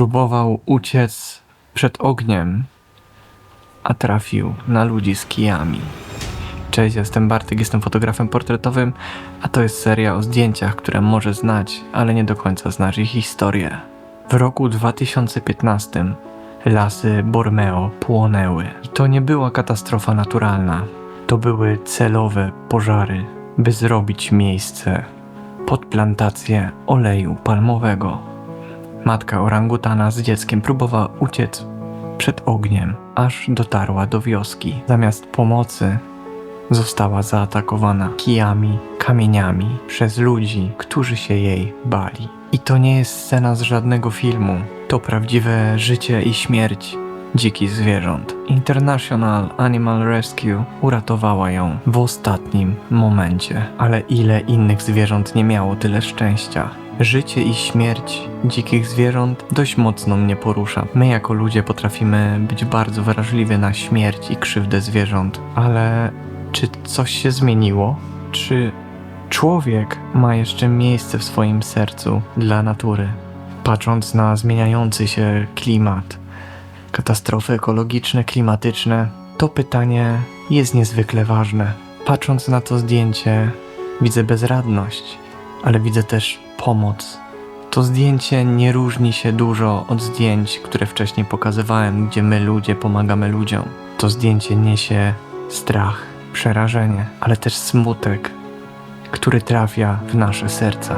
Próbował uciec przed ogniem, a trafił na ludzi z kijami. Cześć, jestem Bartek, jestem fotografem portretowym, a to jest seria o zdjęciach, które może znać, ale nie do końca znasz ich historię. W roku 2015 lasy Borneo płonęły. I to nie była katastrofa naturalna. To były celowe pożary, by zrobić miejsce pod plantację oleju palmowego. Matka orangutana z dzieckiem próbowała uciec przed ogniem, aż dotarła do wioski. Zamiast pomocy została zaatakowana kijami, kamieniami przez ludzi, którzy się jej bali. I to nie jest scena z żadnego filmu, to prawdziwe życie i śmierć dzikich zwierząt. International Animal Rescue uratowała ją w ostatnim momencie, ale ile innych zwierząt nie miało tyle szczęścia. Życie i śmierć dzikich zwierząt dość mocno mnie porusza. My jako ludzie potrafimy być bardzo wrażliwi na śmierć i krzywdę zwierząt, ale czy coś się zmieniło? Czy człowiek ma jeszcze miejsce w swoim sercu dla natury? Patrząc na zmieniający się klimat, katastrofy ekologiczne, klimatyczne, to pytanie jest niezwykle ważne. Patrząc na to zdjęcie, widzę bezradność, ale widzę też pomoc. To zdjęcie nie różni się dużo od zdjęć, które wcześniej pokazywałem, gdzie my ludzie pomagamy ludziom. To zdjęcie niesie strach, przerażenie, ale też smutek, który trafia w nasze serca.